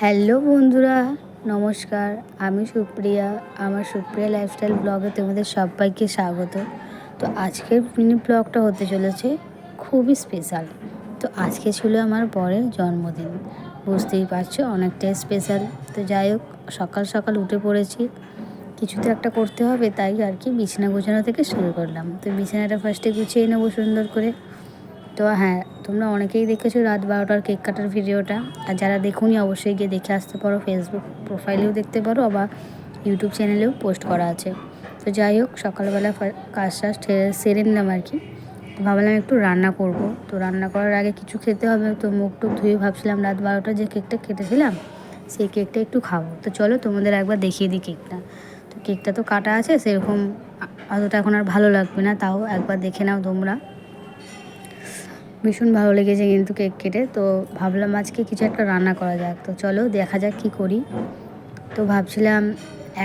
Hello বন্ধুরা, নমস্কার। আমি সুপ্রিয়া, আমার সুপ্রিয়া লাইফস্টাইল ব্লগে তোমাদের সবাইকে স্বাগত। তো আজকের মিনি ব্লগটা হতে চলেছে খুবই স্পেশাল তো আজকে ছিল আমার বরের জন্মদিন। বুঝতেই পারছ, অনেকটাই স্পেশাল তো যাই হোক, সকাল সকাল উঠে পড়েছি। কিছু তো একটা করতে হবে, তাই আর কি বিছানা গোছানো থেকে শুরু করলাম। তো বিছানাটা ফার্স্টে গুছিয়ে নেব সুন্দর করে। তো হ্যাঁ তোমরা অনেকেই দেখেছ রাত বারোটার কেক কাটার ভিডিওটা। আর যারা দেখুনি, অবশ্যই গিয়ে দেখে আসতে পারো। ফেসবুক প্রোফাইলেও দেখতে পারো, আবার ইউটিউব চ্যানেলেও পোস্ট করা আছে। তো যাই হোক, সকালবেলা কাজ টাজ সেরে নিলাম আর কি। ভাবলাম একটু রান্না করব। তো রান্না করার আগে কিছু খেতে হবে, তো মুখ টুক ধুয়ে ভাবছিলাম রাত বারোটা যে কেকটা কেটেছিলাম, সেই কেকটা একটু খাব। তো চলো তোমাদের একবার দেখিয়ে দিই কেকটা। তো কেকটা তো কাটা আছে, সেরকম অতটা এখন আর ভালো লাগবে না, তাও একবার দেখে নাও তোমরা। ভীষণ ভালো লেগেছে কিন্তু কেক কেটে। তো ভাবলাম আজকে কিছু একটা রান্না করা যাক। তো চলো দেখা যাক কী করি। তো ভাবছিলাম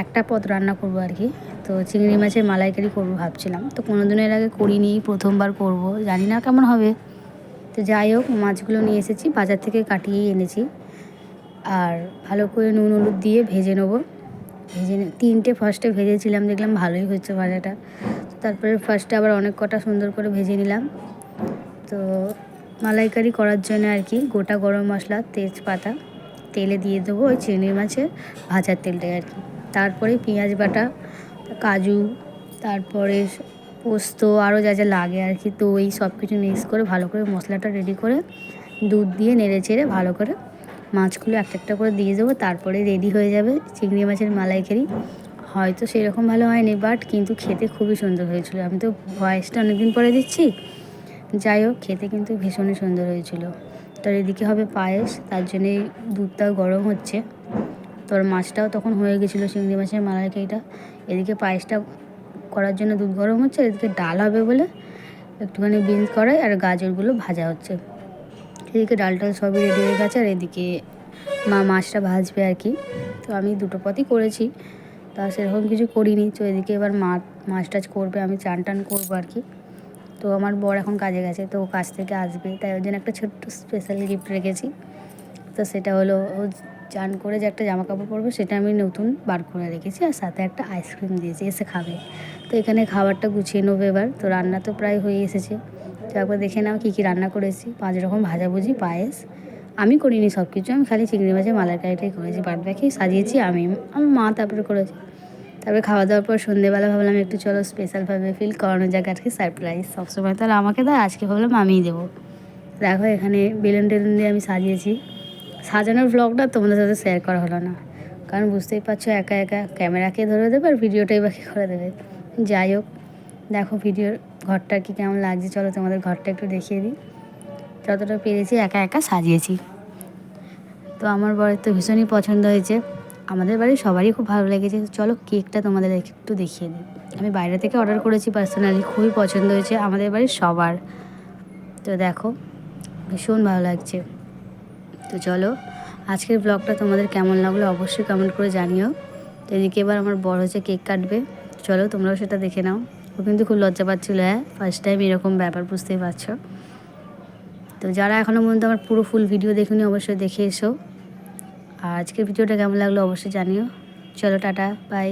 একটা পদ রান্না করব আর কি। তো চিংড়ি মাছের মালাইকারি করব ভাবছিলাম। তো কোনো দিনের আগে করিনি, প্রথমবার করব। জানি না কেমন হবে। তো যাই হোক, মাছগুলো নিয়ে এসেছি, বাজার থেকে কাটিয়েই এনেছি। আর ভালো করে নুন, হলুদ দিয়ে ভেজে নেব। ভেজে তিনটে ফার্স্টে ভেজেছিলাম, দেখলাম ভালোই হচ্ছে ভাজাটা। তারপরে ফার্স্টে আবার অনেক কটা সুন্দর করে ভেজে নিলাম। তো মালাইকারি করার জন্য আর কি গোটা গরম মশলা, তেজপাতা, তেলে দিয়ে দেবো ওই চিংড়ি মাছের ভাজার তেলটাই আর কি। তারপরে পেঁয়াজ বাটা, কাজু, তারপরে পোস্ত, আরও যা যা লাগে আর কি। তো ওই সব কিছু মিক্স করে ভালো করে মশলাটা রেডি করে দুধ দিয়ে নেড়ে চেড়ে ভালো করে মাছগুলো একটা একটা করে দিয়ে দেবো। তারপরে রেডি হয়ে যাবে চিংড়ি মাছের মালাইকারি। হয়তো সেরকম ভালো হয়নি বাট কিন্তু খেতে খুবই সুন্দর হয়েছিল। আমি তো ভয়েসটা অনেকদিন পরে দিচ্ছি। যাই হোক, খেতে কিন্তু ভীষণই সুন্দর হয়েছিল। তোর এদিকে হবে পায়েস, তার জন্যে দুধটাও গরম হচ্ছে। তোর মাছটাও তখন হয়ে গেছিল, চিংড়ি মাছের মালাইকারিটা। এদিকে পায়েসটা করার জন্য দুধ গরম হচ্ছে, এদিকে ডাল হবে বলে একটুখানি বিনস করাই, আর গাজরগুলো ভাজা হচ্ছে। এদিকে ডাল টাল সবই রেডি হয়ে গেছে, আর এদিকে মা মাছটা ভাজবে আর কি। তো আমি দুটো পথই করেছি, তা সেরকম কিছু করিনি। তো এদিকে এবার মাছ মাছ টাছ করবে, আমি চান টান করব আর কি। তো আমার বর এখন কাজে গেছে, তো কাজ থেকে আসবে। তাই ওর জন্য একটা ছোট্ট স্পেশাল গিফট রেখেছি। তো সেটা হলো, ও চান করে যে একটা জামা কাপড় পরবে, সেটা আমি নতুন বার করে রেখেছি আর সাথে একটা আইসক্রিম দিয়েছি, এসে খাবে। তো এখানে খাবারটা গুছিয়ে নেব এবার। তো রান্না তো প্রায় হয়ে এসেছে। তো একবার দেখে নাও কী কী রান্না করেছি। পাঁচ রকম ভাজাভুজি, পায়েস। আমি করিনি সব কিছু আমি খালি চিংড়ি মাছের মালাইকারিটাই করেছি বাদ বাকি সাজিয়েছি, আমি, আমার মা তারপরে করেছি। তারপরে খাওয়া দাওয়ার পর সন্ধেবেলা ভাবলাম একটু চলো স্পেশালভাবে ফিল করানো যাক আজকে সারপ্রাইজ সবসময় তাহলে আমাকে দেয় আজকে ভাবলাম আমিই দেবো। দেখো এখানে বেলুন টেলুন দিয়ে আমি সাজিয়েছি। সাজানোর ব্লগটা তোমাদের সাথে শেয়ার করা হলো না। কারণ বুঝতেই পারছ একা একা ক্যামেরাকে ধরে দেবে আর ভিডিওটাই বাকি করে দেবে। যাই হোক দেখো ভিডিওর ঘরটা কি কেমন লাগছে চলো তোমাদের ঘরটা একটু দেখিয়ে দিই। যতটা পেরেছি একা একা সাজিয়েছি। তো আমার বরের তো ভীষণই পছন্দ হয়েছে। আমাদের বাড়ির সবারই খুব ভালো লেগেছে। চলো কেকটা তোমাদের একটু দেখিয়ে দিই। আমি বাইরে থেকে অর্ডার করেছি পার্সোনালি খুবই পছন্দ হয়েছে আমাদের বাড়ির সবার। তো দেখো, ভীষণ ভালো লাগছে। তো চলো, আজকের ব্লগটা তোমাদের কেমন লাগল অবশ্যই কমেন্ট করে জানিও। তো এদিকে এবার আমার বড় হচ্ছে কেক কাটবে। চলো, তোমরাও সেটা দেখে নাও। ও কিন্তু খুব লজ্জা পাচ্ছিলো হ্যাঁ? ফার্স্ট টাইম এরকম ব্যাপার, বুঝতেই পারছ? তো যারা এখনও পর্যন্ত আমার পুরো ফুল ভিডিও দেখুনি, অবশ্যই দেখে এসো। আর আজকের ভিডিওটা কেমন লাগল অবশ্যই জানিও। চলো টাটা বাই